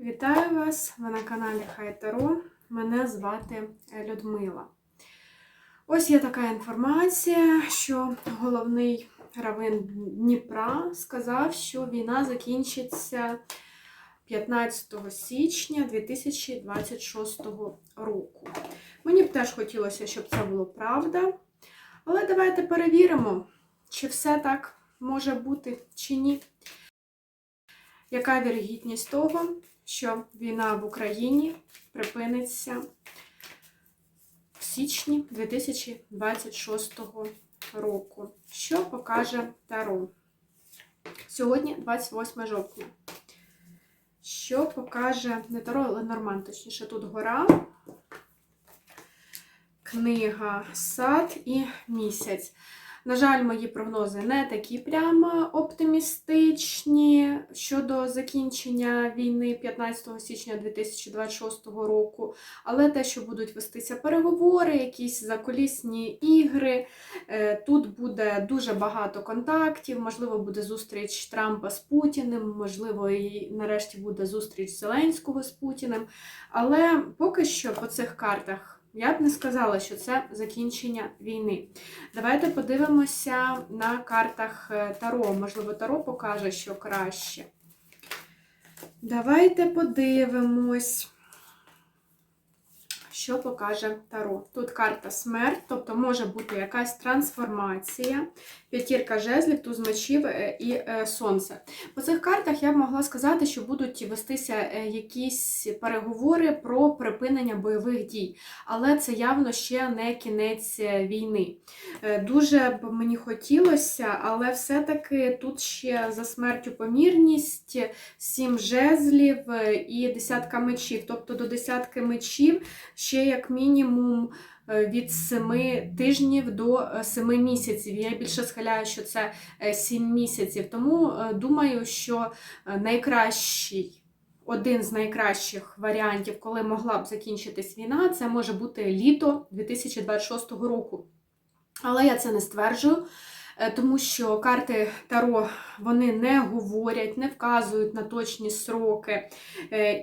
Вітаю вас! Ви на каналі Хай Таро. Мене звати Людмила. Ось є така інформація, що головний равин Дніпра сказав, що війна закінчиться 15 січня 2026 року. Мені б теж хотілося, щоб це було правда. Але давайте перевіримо, чи все так може бути, чи ні. Яка вірогідність того, що війна в Україні припиниться в січні 2026 року? Що покаже Таро? Сьогодні 28 жовтня. Що покаже не Таро, але Норман, точніше, тут гора, книга, сад і місяць. На жаль, мої прогнози не такі прямо оптимістичні щодо закінчення війни 15 січня 2026 року, але те, що будуть вестися переговори, якісь заколісні ігри, е, тут буде дуже багато контактів, можливо, буде зустріч Трампа з Путіним, можливо, і нарешті буде зустріч Зеленського з Путіним. Але поки що по цих картах. Я б не сказала, що це закінчення війни. Давайте подивимося на картах е, Таро. Можливо, Таро покаже, що краще. Давайте подивимось, що покаже Таро. Тут карта смерть, тобто може бути якась трансформація, п'ятірка жезлів, туз мечів е, і е, сонце. По цих картах я б могла сказати, що будуть вестися е, якісь переговори про припинення бойових дій, але це явно ще не кінець війни. Дуже б мені хотілося, але все-таки тут ще за смертю помірність, сім жезлів і десятка мечів. Тобто до десятки мечів ще як мінімум від 7 тижнів до 7 місяців. Я більше схиляю, що це 7 місяців. Тому думаю, що найкращий. Один з найкращих варіантів, коли могла б закінчитись війна, це може бути літо 2026 року. Але я це не стверджую, тому що карти Таро вони не говорять, не вказують на точні сроки.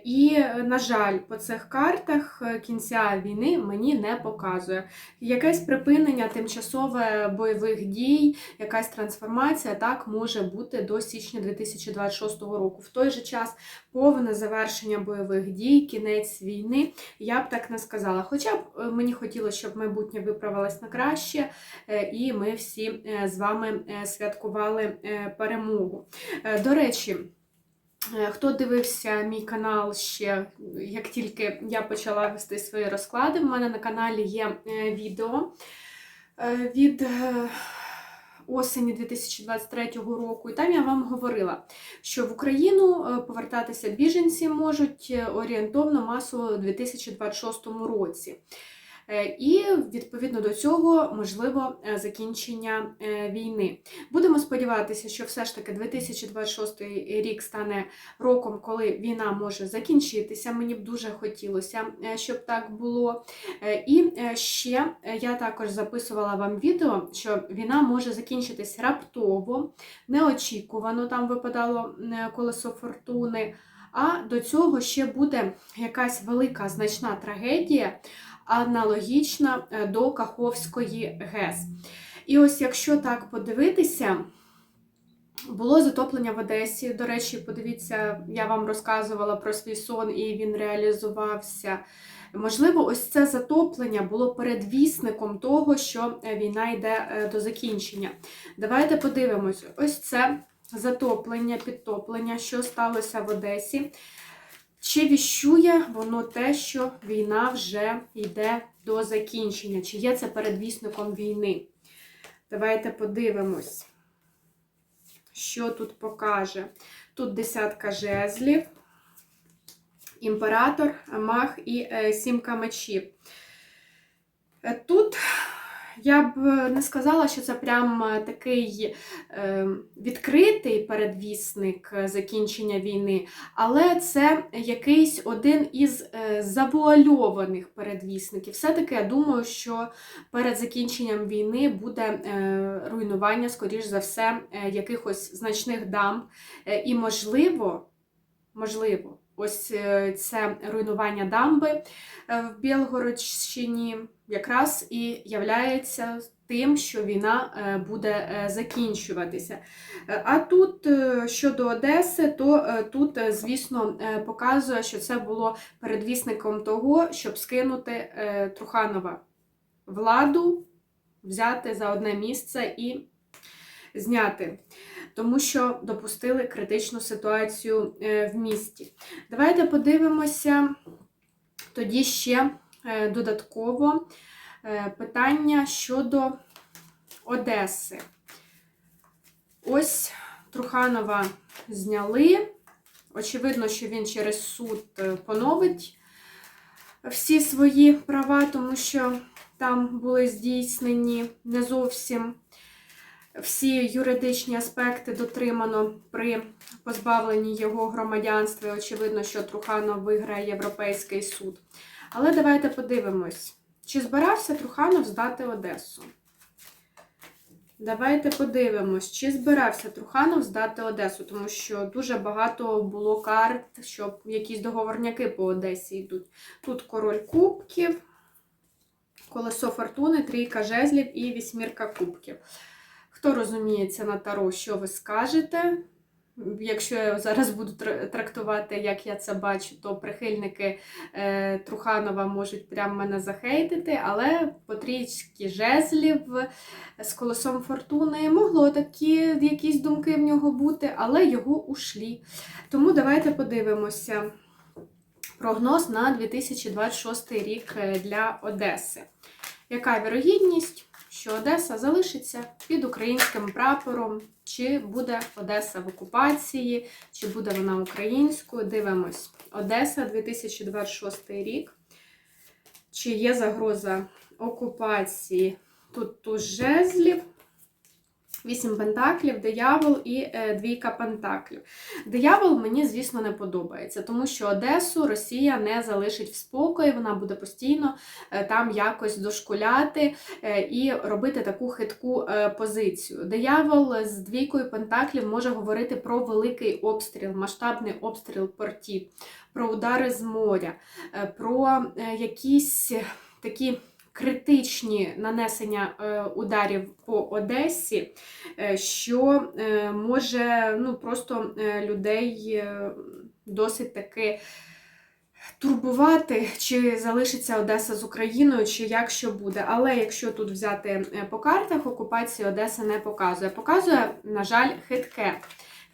І, на жаль, по цих картах кінця війни мені не показує. Якесь припинення тимчасове бойових дій, якась трансформація так може бути до січня 2026 року. В той же час повне завершення бойових дій, кінець війни, я б так не сказала. Хоча б мені хотілося, щоб майбутнє виправилось на краще, і ми всі з вами святкували перемогу. До речі, Хто дивився мій канал ще, як тільки я почала вести свої розклади, в мене на каналі є відео від осені 2023 року, і там я вам говорила, що в Україну повертатися біженці можуть орієнтовно масово у 2026 році. І відповідно до цього можливо закінчення війни. Будемо сподіватися, що все ж таки 2026 рік стане роком, коли війна може закінчитися. Мені б дуже хотілося, щоб так було. І ще я також записувала вам відео, що війна може закінчитись раптово, неочікувано там випадало колесо фортуни. А до цього ще буде якась велика значна трагедія аналогічна е, до Каховської ГЕС. І ось якщо так подивитися, було затоплення в Одесі. До речі, подивіться, я вам розказувала про свій сон, і він реалізувався. Можливо, ось це затоплення було передвісником того, що е, війна йде е, до закінчення. Давайте подивимось: ось це затоплення, підтоплення, що сталося в Одесі. Чи віщує воно те, що війна вже йде до закінчення? Чи є це передвісником війни? Давайте подивимось, що тут покаже. Тут десятка жезлів, імператор, мах і е, сімка мечів. Е, тут я б не сказала, що це прям е, такий е, відкритий передвісник е, закінчення війни, але це якийсь один із е, завуальованих передвісників. Все-таки я думаю, що перед закінченням війни буде е, руйнування, скоріш за все, е, якихось значних дамб. Е, і, можливо, можливо, ось е, це руйнування дамби е, в Білгородщині якраз і являється тим, що війна е, буде закінчуватися. А тут щодо Одеси, то тут, звісно, показує, що це було передвісником того, щоб скинути Труханова владу, взяти за одне місце і зняти. Тому що допустили критичну ситуацію е, в місті. Давайте подивимося тоді ще е, додатково е, питання щодо Одеси. Ось Труханова зняли. Очевидно, що він через суд поновить всі свої права, тому що там були здійснені не зовсім всі юридичні аспекти дотримано при позбавленні його громадянства. Очевидно, що Труханов виграє Європейський суд. Але давайте подивимось, чи збирався Труханов здати Одесу. Давайте подивимось, чи збирався Труханов здати Одесу, тому що дуже багато було карт, що якісь договорняки по Одесі йдуть. Тут король кубків, колесо фортуни, трійка жезлів і вісьмірка кубків. Хто розуміється на таро, що ви скажете? Якщо я зараз буду трактувати, як я це бачу, то прихильники е, Труханова можуть прямо мене захейтити, але по трічці жезлів з колесом фортуни могло такі якісь думки в нього бути, але його ушлі. Тому давайте подивимося прогноз на 2026 рік е, для Одеси. Яка вірогідність, що Одеса залишиться під українським прапором? Чи буде Одеса в окупації, чи буде вона українською? Дивимось. Одеса 2026 рік. Чи є загроза окупації? Тут туз жезлів, вісім пентаклів, диявол і е, двійка пентаклів. Диявол мені, звісно, не подобається, тому що Одесу Росія не залишить в спокої, вона буде постійно е, там якось дошкуляти е, і робити таку хитку позицію. Диявол з двійкою пентаклів може говорити про великий обстріл, масштабний обстріл портів, про удари з моря, про якісь такі. Критичні нанесення е, ударів по Одесі, е, що е, може ну, просто людей досить таки турбувати, чи залишиться Одеса з Україною, чи як що буде. Але якщо тут взяти по картах, окупації Одеса не показує. Показує, на жаль, хитке.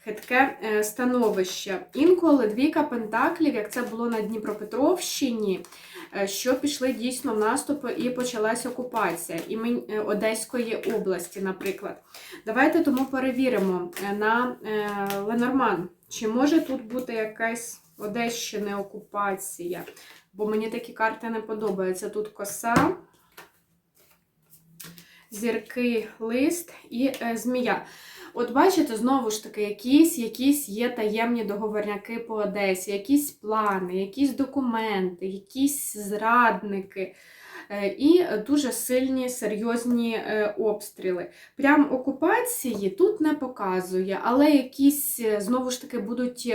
Хитке е, становище. Інколи двійка пентаклів, як це було на Дніпропетровщині, е, що пішли дійсно в наступи і почалась окупація імень е, Одеської області, наприклад. Давайте тому перевіримо на Ленорман, чи може тут бути якась Одещини окупація, бо мені такі карти не подобаються. Тут коса, зірки, лист і е, змія. От бачите, знову ж таки, якісь, якісь є таємні договорняки по Одесі, якісь плани, якісь документи, якісь зрадники. е, І дуже сильні серйозні е, обстріли. Прям окупації тут не показує, але якісь знову ж таки будуть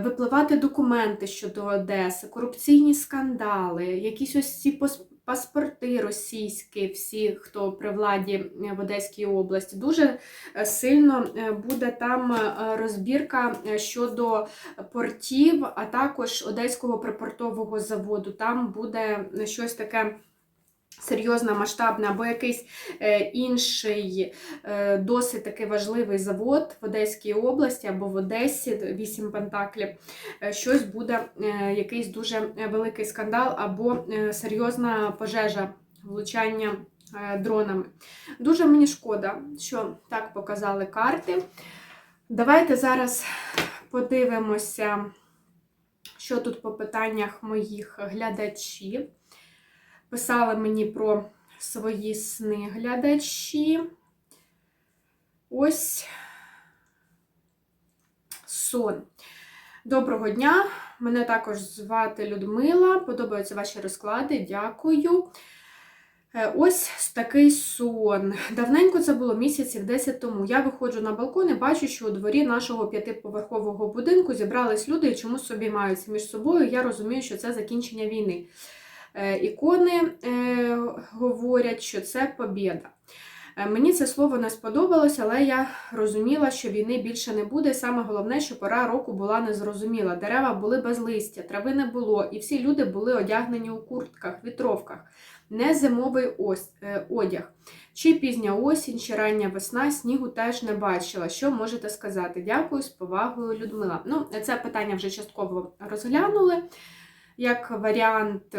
випливати документи щодо Одеси, корупційні скандали, якісь ось ці паспорти російські, всі, хто при владі е, в Одеській області. Дуже е, сильно е, буде там розбірка щодо портів, а також Одеського припортового заводу. Там буде щось таке. Серйозне, масштабне, або якийсь е, інший е, досить такий важливий завод в Одеській області або в Одесі, вісім пентаклів, е, щось буде, якийсь дуже великий скандал або серйозна пожежа, влучання дронами. Дуже мені шкода, що так показали карти. Давайте зараз подивимося, що тут по питаннях моїх глядачів. Писали мені про свої сни глядачі. Ось сон. Доброго дня! Мене також звати Людмила. Подобаються ваші розклади. Дякую. Е, Ось такий сон. Давненько це було місяців 10 тому. Я виходжу на балкон і бачу, що у дворі нашого п'ятиповерхового будинку зібрались люди і чомусь собі маються між собою. Я розумію, що це закінчення війни. Е, Ікони е, говорять, що це побєда. Е, Мені це слово не сподобалось, але я розуміла, що війни більше не буде. Саме головне, що пора року була незрозуміла. Дерева були без листя, трави не було, і всі люди були одягнені у куртках, вітровках, не зимовий ось, одяг. Чи пізня осінь, чи рання весна, снігу теж не бачила. Що можете сказати? Дякую, з повагою, Людмила. Ну, це питання вже частково розглянули. Як варіант,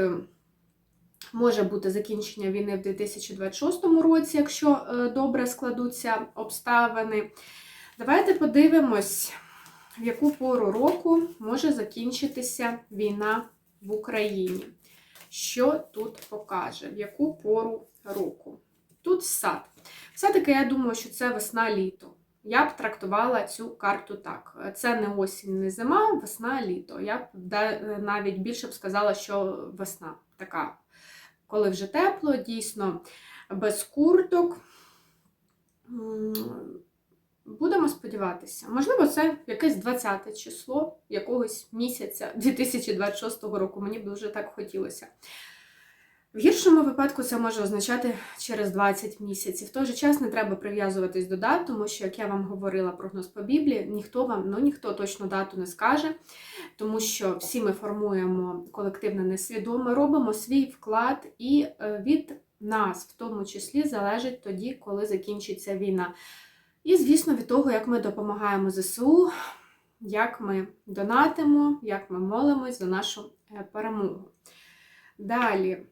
може бути закінчення війни в 2026 році, якщо е, добре складуться обставини. Давайте подивимось, в яку пору року може закінчитися війна в Україні. Що тут покаже? В яку пору року? Тут сад. Все-таки я думаю, що це весна-літо. Я б трактувала цю карту так. Це не осінь, не зима, весна-літо. Я б навіть більше б сказала, що весна така, коли вже тепло, дійсно, без курток. Будемо сподіватися. Можливо, це якесь 20 число якогось місяця 2026 року. Мені б дуже так хотілося. В гіршому випадку це може означати через 20 місяців. В той же час не треба прив'язуватись до дат, тому що, як я вам говорила прогноз по Біблії, ніхто вам, ну ніхто точно дату не скаже, тому що всі ми формуємо колективне несвідоме, робимо свій вклад, і е, від нас, в тому числі, залежить тоді, коли закінчиться війна. І, звісно, від того, як ми допомагаємо ЗСУ, як ми донатимо, як ми молимось за нашу е, перемогу. Далі.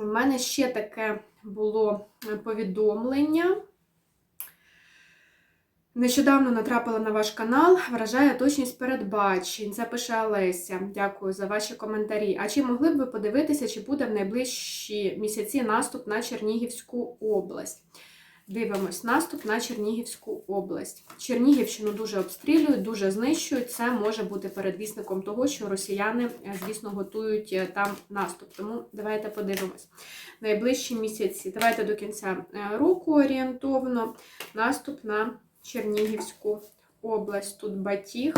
У мене ще таке було повідомлення. Нещодавно натрапила на ваш канал, вражає точність передбачень. Це пише Олеся. Дякую за ваші коментарі. А чи могли б ви подивитися, чи буде в найближчі місяці наступ на Чернігівську область? Дивимось, наступ на Чернігівську область. Чернігівщину дуже обстрілюють, дуже знищують. Це може бути передвісником того, що росіяни, е, звісно, готують е, там наступ. Тому давайте подивимось. Найближчі місяці. Давайте до кінця е, року орієнтовно наступ на Чернігівську область. Тут батіг.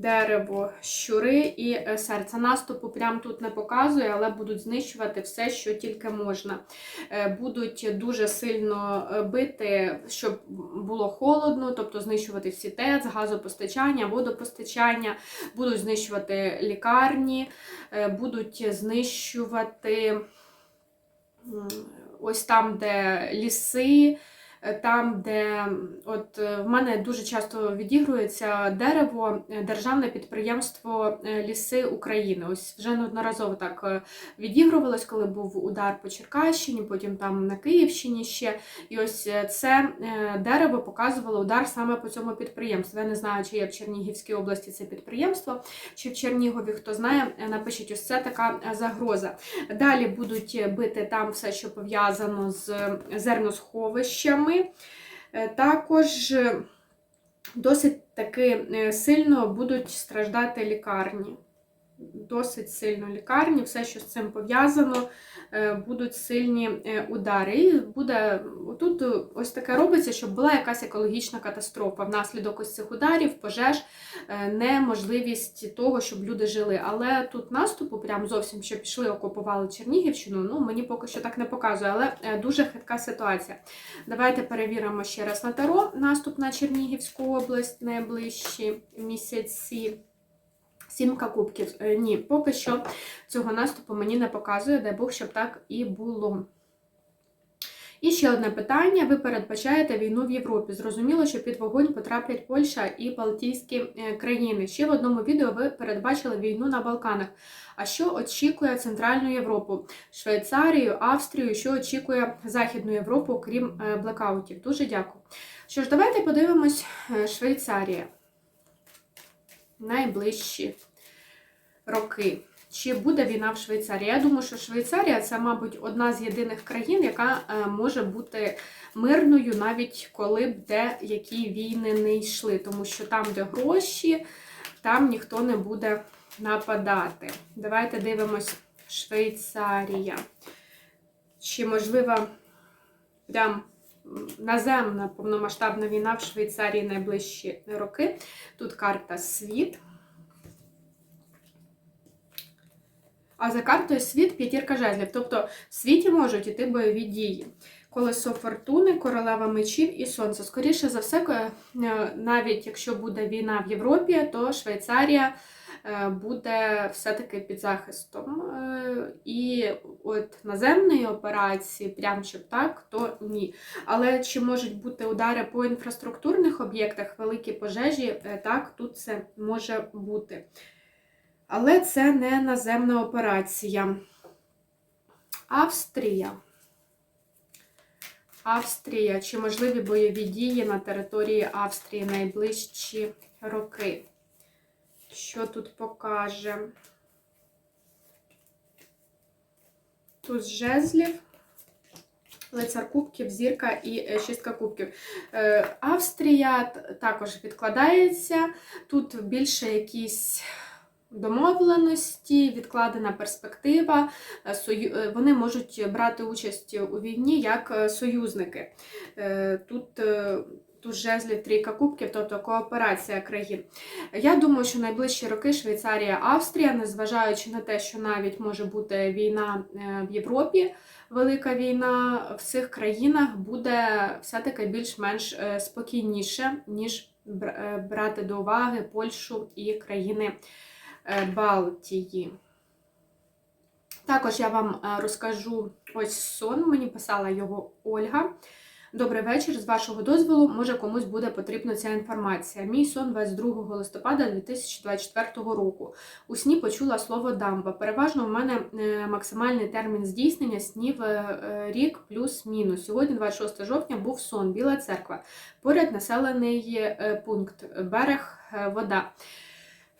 Дерево, щури і е, серце. Наступу прям тут не показує, але будуть знищувати все, що тільки можна. Е, Будуть дуже сильно е, бити, щоб було холодно, тобто знищувати всі ТЕЦ, газопостачання, водопостачання, будуть знищувати лікарні, будуть знищувати ось там, де ліси. Е, Там, де от е, в мене дуже часто відігрується дерево, е, державне підприємство Ліси України. Ось вже неодноразово так відігрувалось, коли був удар по Черкащині, потім там на Київщині ще. І ось це дерево показувало удар саме по цьому підприємству. Я не знаю, чи є в Чернігівській області це підприємство, чи в Чернігові, хто знає, напишіть, ось це така загроза. Далі будуть бити там все, що пов'язано з зерносховищами. Е, Також е, досить таки е, сильно будуть страждати лікарні. Досить сильно лікарні, все, що з цим пов'язано, е, будуть сильні е, удари. І буде тут ось таке робиться, щоб була якась екологічна катастрофа внаслідок ось цих ударів, пожеж, е, неможливість того, щоб люди жили. Але тут наступу, прям зовсім що пішли, окупували Чернігівщину. Ну мені поки що так не показує, але е, дуже хитка ситуація. Давайте перевіримо ще раз на таро наступ на Чернігівську область найближчі місяці. Сімка кубків. Е, Ні, поки що цього наступу мені не показує, дай Бог, щоб так і було. І ще одне питання: ви передбачаєте війну в Європі. Зрозуміло, що під вогонь потраплять Польща і Балтійські е, країни. Ще в одному відео ви передбачили війну на Балканах. А що очікує Центральну Європу, Швейцарію, Австрію, що очікує Західну Європу, крім е, блекаутів? Дуже дякую. Що ж, давайте подивимось Швейцарія. Найближчі роки. Чи буде війна в Швейцарії? Я думаю, що Швейцарія це, мабуть, одна з єдиних країн, яка е, може бути мирною, навіть коли б деякі війни не йшли. Тому що там, де гроші, там ніхто не буде нападати. Давайте дивимось Швейцарія. Чи можлива прям наземна повномасштабна війна в Швейцарії найближчі роки? Тут карта світ. А за картою світ п'ятірка жезлів. Тобто в світі можуть іти бойові дії. Колесо фортуни, королева мечів і сонце. Скоріше за все, е, навіть якщо буде війна в Європі, то Швейцарія е, буде все-таки під захистом. Е, І от наземної операції, прям щоб так, то ні. Але чи можуть бути удари по інфраструктурних об'єктах, великі пожежі, так, тут це може бути. Але це не наземна операція. Австрія. Австрія. Чи можливі бойові дії на території Австрії найближчі роки? Що тут покаже? Тут жезлів, лицар кубків, зірка і е, шістка кубків. Е, Австрія також відкладається. Тут більше якісь домовленості, відкладена перспектива. Е, е, Вони можуть брати участь у війні як е, союзники. Тут, тут жезлів трійка кубків, тобто кооперація країн. Я думаю, що найближчі роки Швейцарія, Австрія, незважаючи на те, що навіть може бути війна в Європі, велика війна в цих країнах буде все-таки більш-менш спокійніше, ніж брати до уваги Польщу і країни Балтії. Також я вам е, розкажу ось сон. Мені писала його Ольга. Добрий вечір. З вашого дозволу, може комусь буде потрібна ця інформація. Мій сон 22 листопада 2024 року. У сні почула слово дамба. Переважно у мене е, максимальний термін здійснення снів е, е, рік плюс-мінус. Сьогодні, 26 жовтня, був сон, Біла церква. Поряд населений е, пункт, берег, е, вода.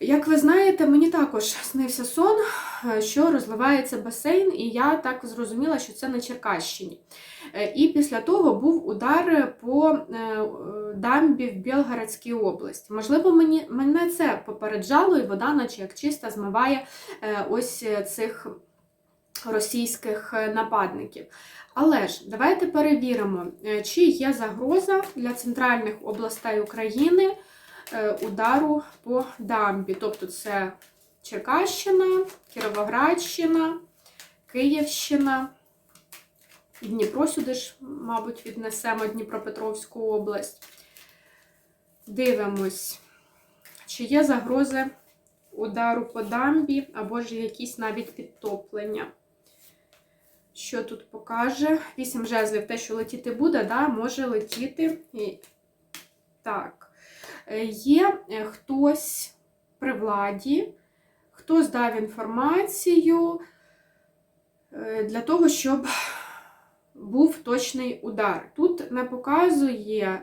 Як ви знаєте, мені також снився сон, е, що розливається басейн, і я так зрозуміла, що це на Черкащині. Е, І після того був удар по е, дамбі в Білгородській області. Можливо, мені, мене це попереджало, і вода, наче як чиста, змиває ось цих російських нападників. Але ж давайте перевіримо, чи є загроза для центральних областей України удару по дамбі. Тобто це Черкащина, Кіровоградщина, Київщина. Дніпро сюди ж, мабуть, віднесемо Дніпропетровську область. Дивимось, чи є загрози удару по дамбі, або ж якісь навіть підтоплення. Що тут покаже? Вісім жезлів, те, що летіти буде, да, може летіти. І... Так. Е, Є е, хтось при владі, хто здав інформацію е, для того, щоб був точний удар. Тут не показує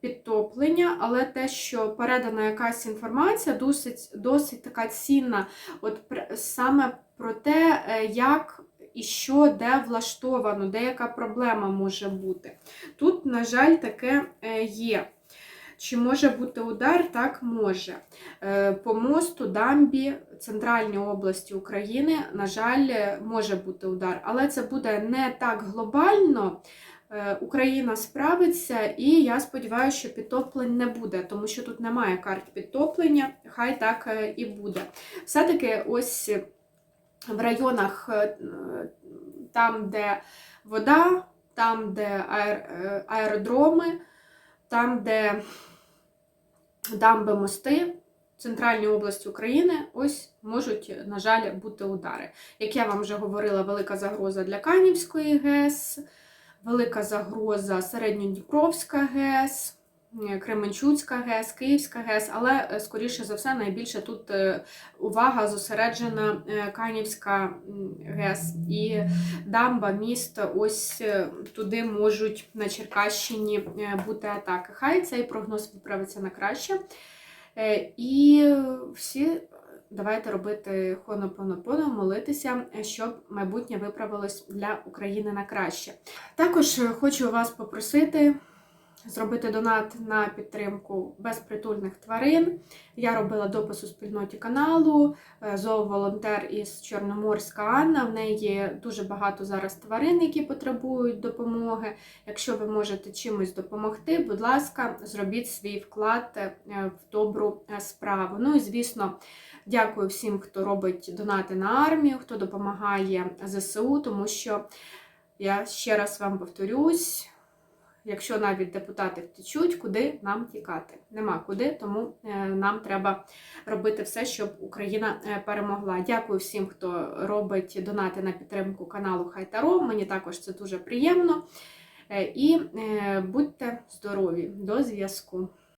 підтоплення, але те, що передана якась інформація, досить, досить така цінна, от саме про те, як і що де влаштовано, де яка проблема може бути. Тут, на жаль, таке є. Чи може бути удар? Так, може. Е, По мосту, дамбі, центральній області України, на жаль, е, може бути удар, але це буде не так глобально. Е, Україна справиться, і я сподіваюся, що підтоплень не буде, тому що тут немає карт підтоплення, хай так і буде. Все-таки ось в районах, там, де вода, там, де аеродроми, там, де дамби мости, в центральній області України, ось можуть, на жаль, бути удари. Як я вам вже говорила, велика загроза для Канівської ГЕС, велика загроза Середньодніпровська ГЕС. Кременчуцька ГЕС, Київська ГЕС, але е, скоріше за все найбільше тут е, увага зосереджена е, Канівська ГЕС і дамба, міст, ось туди можуть на Черкащині бути атаки. Хай цей прогноз виправиться на краще. І всі давайте робити хонопонопоно, молитися, щоб майбутнє виправилось для України на краще. Також хочу вас попросити зробити донат на підтримку безпритульних тварин. Я робила допис у спільноті каналу, е, зооволонтер із Чорноморська Анна. В неї дуже багато зараз тварин, які потребують допомоги. Якщо ви можете чимось допомогти, будь ласка, зробіть свій вклад е, в добру е, справу. Ну і звісно, дякую всім, хто робить донати на армію, хто допомагає ЗСУ, тому що я ще раз вам повторюсь. Якщо навіть депутати втечуть, куди нам тікати? Нема куди, тому е, нам треба робити все, щоб Україна е, перемогла. Дякую всім, хто робить донати на підтримку каналу Хайтаро. Мені також це дуже приємно. Е, І будьте здорові! До зв'язку!